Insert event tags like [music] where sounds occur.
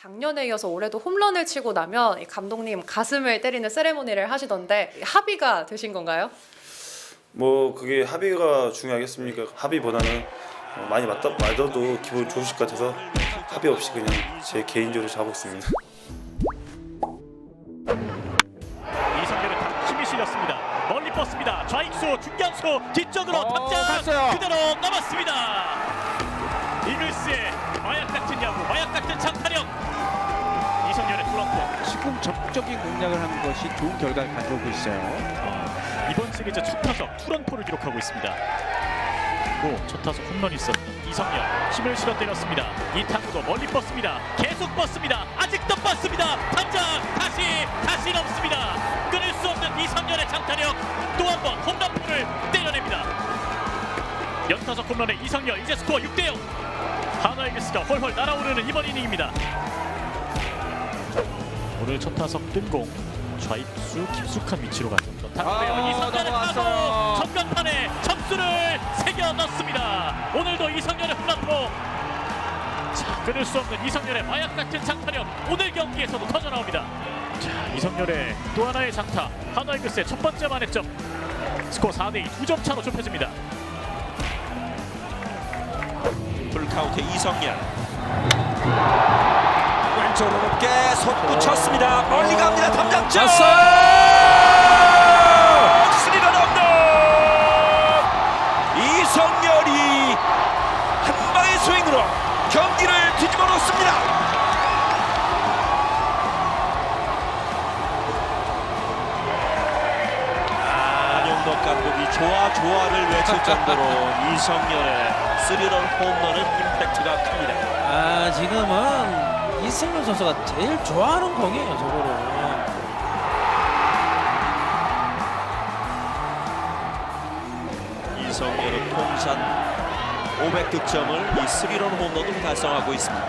작년에 이어서 올해도 홈런을 치고 나면 이 감독님 가슴을 때리는 세레모니를 하시던데 합의가 되신 건가요? 뭐 그게 합의가 중요하겠습니까? 합의보다는 어, 많이 맞다, 맞아도 기분 좋으실 것 같아서 합의 없이 그냥 제 개인적으로 자고 있습니다. 힘이 실렸습니다. 멀리 뻗습니다. 좌익수, 중견수 뒤쪽으로 어, 탑장 갔어요. 그대로 남았습니다. 이글스의 마약 같은 야구, 마약 같은 장타력. 이성열의 플런트. 지금 적극적인 공략을 하는 것이 좋은 결과를 가져오고 있어요. 이번 시리즈 첫 타석 투런포를 기록하고 있습니다. 그리고 첫 타석 홈런이 있었던 이성열 힘을 실어 때렸습니다. 이 타구도 멀리 뻗습니다. 계속 뻗습니다. 아직도 뻗습니다. 탐장 다시 다시 넘습니다. 끊을 수 없는 이성열의 장타력 또 한 번 홈런포를 때려냅니다. 연타석 홈런의 이성열 이제 스코어 6대 0. 하나 이글스가 훨훨 날아오르는 이번 이닝입니다. 오늘 첫 타석 뜬공 좌익수 깊숙한 위치로 갔습니다. 타구예요. 아, 이성열의 타구. 전간판에 점수를 새겨 넣습니다. 오늘도 이성열의 홈런으로 자 끊을 수 없는 이성열의 마약 같은 장타력 오늘 경기에서도 터져 나옵니다. 자 이성열의 또 하나의 장타 하나이글스의 첫 번째 만회점 스코어 4대2 두 점 차로 좁혀집니다. 카운트 이성열. 왼쪽으로 높게 솟구쳤습니다. 멀리 갑니다. 탐장점! 스리런 홈런 이성열이 한 방의 스윙으로 경기를 뒤집어 놓습니다 감독이 좋아 좋아를 외칠 정도로 [laughs] 이성열의 스리런 홈런은 임팩트가 큽니다. 아 지금은 이승윤 선수가 제일 좋아하는 공이에요 저거를 이성열은 통산 500득점을 이 스리런 홈런으로 달성하고 있습니다.